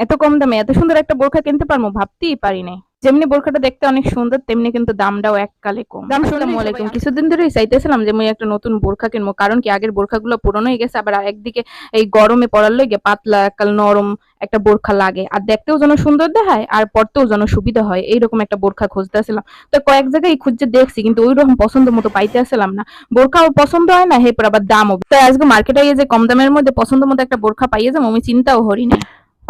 এত কম দামে এত সুন্দর একটা বোরখা কিনতে পারব? ভাবতেই পারি নাই যেমনি বোরখাটা দেখতে অনেক সুন্দর তেমনি কিন্তু দামটাও এককালে কম। দাম আসসালামু আলাইকুম। কিছুদিন ধরেই চাইতেছিলাম যে মুই একটা নতুন বোরখা কিনবো। কারণ কি আগের বোরখাগুলো পুরনো হয়ে গেছে আবার একদিকে এই গরমে পড়ার লগে পাতলা এককাল নরম একটা বোরখা লাগে। আর দেখতেও যেন সুন্দর দেখায় আর পড়তেও যেন সুবিধা হয়। এইরকম একটা বোরখা খুঁজতেছিলাম। তো কয়েক জায়গায় খুঁজে দেখছি কিন্তু ওই রকম পছন্দ মতো পাইতে আসলাম না। বোরখাও পছন্দ হয় না হে পর আবার দামও। তাই আজকে মার্কেটে গিয়ে যে কম দামের মধ্যে পছন্দ মতো একটা বোরখা পাইয়ে যাব আমি চিন্তাও হরি না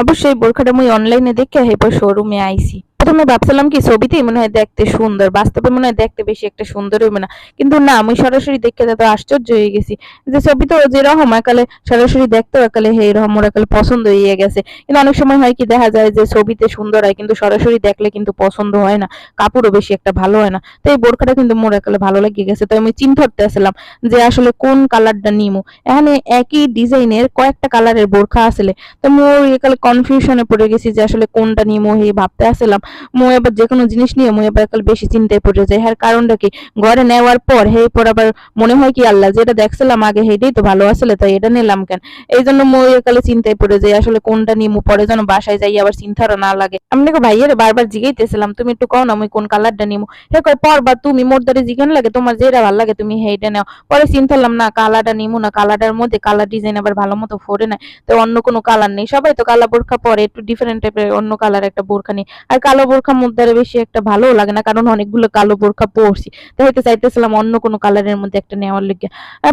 অবশ্যই বোরখাটা মুই অনলাইনে দেখে এরপর শোরুমে আইছি। প্রথমে ভাবছিলাম কি ছবিতেই মনে হয় দেখতে সুন্দর, বাস্তবে মনে হয় দেখতে বেশি একটা সুন্দর হইবে না। কিন্তু না, আমি সরাসরি দেখে তো আশ্চর্য হয়ে গেছি যে ছবিতে যেরকম একালে সরাসরি দেখতে একালে, হে এরকম ওর একালে পছন্দ হয়ে গেছে। কিন্তু অনেক সময় হয় কি, দেখা যায় যে ছবিতে সুন্দর হয়, কিন্তু সরাসরি দেখলে কিন্তু পছন্দ হয় না, কাপড়ও বেশি একটা ভালো হয় না। তো এই বোরখাটা কিন্তু মোর একালে ভালো লেগে গেছে। তো আমি চিন্তা করতে আসলাম যে আসলে কোন কালারটা নিমু? এখানে একই ডিজাইনের কয়েকটা কালারের বোরখা আসলে। তো মোর একালে কনফিউশনে পড়ে গেছি যে আসলে কোনটা নিমু, হে ভাবতে আসলাম। মই আবার যে কোনো জিনিস নিয়ে মই আবার একাল বেশি চিন্তায় পড়ে যায় হ্যাঁ কারণটা কি? ঘরে নেওয়ার পর হে পর আবার মনে হয় কি, আল্লাহ যেটা দেখছিলাম আগে হেটাই তো ভালো আসলে তাই এটা নিলাম কেন? এই জন্য মই একালে চিন্তায় পড়ে যাই, আসলে কোনটা নিমু পরে যেন বাসায় যাই, আবার চিন্তারও না লাগে। আমি নাকি ভাইয়ের বারবার জিগাইতেছিলাম, তুমি একটু কও না আমি কোন কালারটা নিমু? হে কয়, পর বা তুমি, মোর দ্বারে জিজ্ঞান লাগে, তোমার যেটা ভালো লাগে তুমি হেইটা নাও। পরে চিন্তালাম না কালারটা নিমু না কালারটার মধ্যে কালার ডিজাইন আবার ভালো মতো ফোরে না, তো অন্য কোনো কালার নেই। সবাই তো কালা বোরখা পরে, একটু ডিফারেন্ট টাইপের অন্য কালার একটা বোরখা নেই। আর কালো বোরখা মধ্যে বেশি একটা ভালো লাগে না, কারণ অনেকগুলো কালো বোরখা পরছি। তো হয়তো চাইতেছিলাম অন্য কোনো কালারের মধ্যে একটা নেওয়ার লিগে।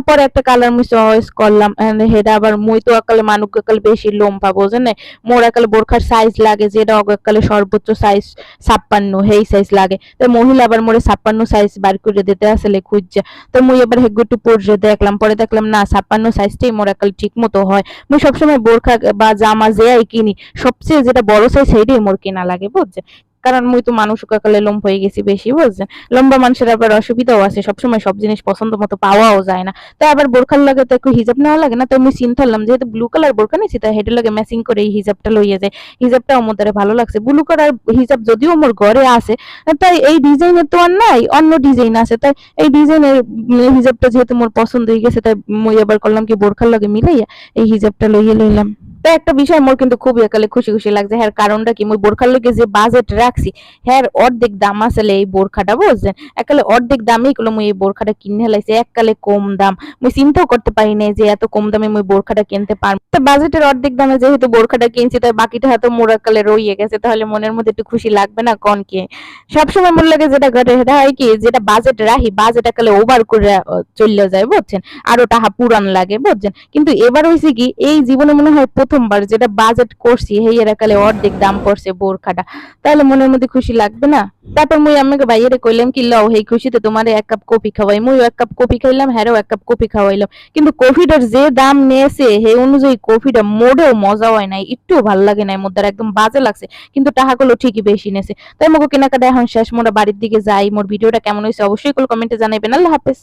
পরে একটা কালার মুই চয়েস করলাম হেডা আবার মুই তো একালে মানুষ বেশি লম্বা, বোঝেন না মোর একালে বোরখার সাইজ লাগে, যেটা একালে সর্বোচ্চ সাইজ ছাপ্পান্ন হেই সাইজ লাগে। তো মহিলা আবার মোরে ছাপ্পান্ন সাইজ বার করে দিতে আসলে খুঁজছে তো মুই এবার হেগু একটু পরে দেখলাম পরে দেখলাম না, ছাপ্পান্ন সাইজটাই মোর একালে ঠিক মতো হয়। মুই সবসময় বোরখা বা জামা যেয়াই কিনি, সবচেয়ে যেটা বড় সাইজ সেইটাই মোর কেনা লাগে বুঝছে কারণ মুই তো মানুষ কাকালে লম্বা হয়ে গেছি বেশি, বুঝছেন? লম্বা মানুষের আবার অসুবিধাও আছে, সবসময় সব জিনিস পছন্দ মতো পাওয়াও যায় না। তাই আবার বোরখার লাগে তো একটু হিজাব নেওয়া লাগে না? তো আমি চিন্তা করলাম, যেহেতু ব্লু কালার বোরখা নিয়েছি তাই হেডের লাগে ম্যাচিং করে এই হিজাবটা লইয়া যায় হিজাবটা আমার ভালো লাগছে। ব্লু কালার হিজাব যদিও মোর ঘরে আছে, তাই এই ডিজাইনের তো আর নাই, অন্য ডিজাইন আছে। তাই এই ডিজাইনের হিজাবটা যেহেতু মোর পছন্দ হয়ে গেছে, তাই মুই আবার করলাম কি বোরখার লাগে মিলাইয়া এই হিজাবটা লইয়া লইলাম। তো একটা বিষয় মোর কিন্তু খুবই একালে খুশি খুশি লাগছে। হ্যাঁ কারণটা কি? মুই বোরখার লগে যে বাজেট রাখছি হ্যাঁ অর্ধেক দাম আসলে এই বোরখাটা, বুঝছেন? একালে অর্ধেক দামেই গুলো মুই এই বোরখাটা কিনে হেলাইছি এককালে কম দাম। মুই চিন্তাও করতে পারি নাই যে এত কম দামে মুই বোরখাটা কিনতে পারব। তো বাজেটের অর্ধেক দামে যেহেতু বোরখাটা কিনছি, তাই বাকিটা হয়তো মোর একালে রইয়ে গেছে, তাহলে মনের মধ্যে একটু খুশি লাগবে না কোন কি? সবসময় মনে লাগে যেটা ঘটে, সেটা হয় কি? যেটা বাজেট রাখি বাজেট একালে ওভার করে চলে যায়, বুঝছেন? আরও টাকা পুরান লাগে, বুঝছেন? কিন্তু এবার হয়েছে কি, এই জীবনে মনে হয় প্রথমবার যেটা বাজেট করছি, হেই, এর একালে অর্ধেক দাম পড়ছে বোরখাটা। তাহলে মনের মধ্যে খুশি লাগবে না? তারপর মুই আমাকে বাইরে কইলাম কি, লও, হেই, খুশিতে তোমারে এক কাপ কফি খাওয়াই। মুই এক কাপ কফি খাইলাম, হ্যারও এক কাপ কফি খাওয়াইলাম। কিন্তু কফিটার যে দাম নিয়েছে হে অনুযায়ী কফিটা মোটেও মজা হয় নাই একটু ভালো লাগে নাই মোর দ্বারা একদম বাজে লাগছে। কিন্তু টাকাগুলো ঠিকই বেশি নেছে তাই মোকে কেনাকাটা এখন শেষ, মোরা বাড়ির দিকে যাই, মোর ভিডিওটা কেমন হয়েছে অবশ্যই কমেন্টে জানাইবেন। আল্লাহ হাফেজ।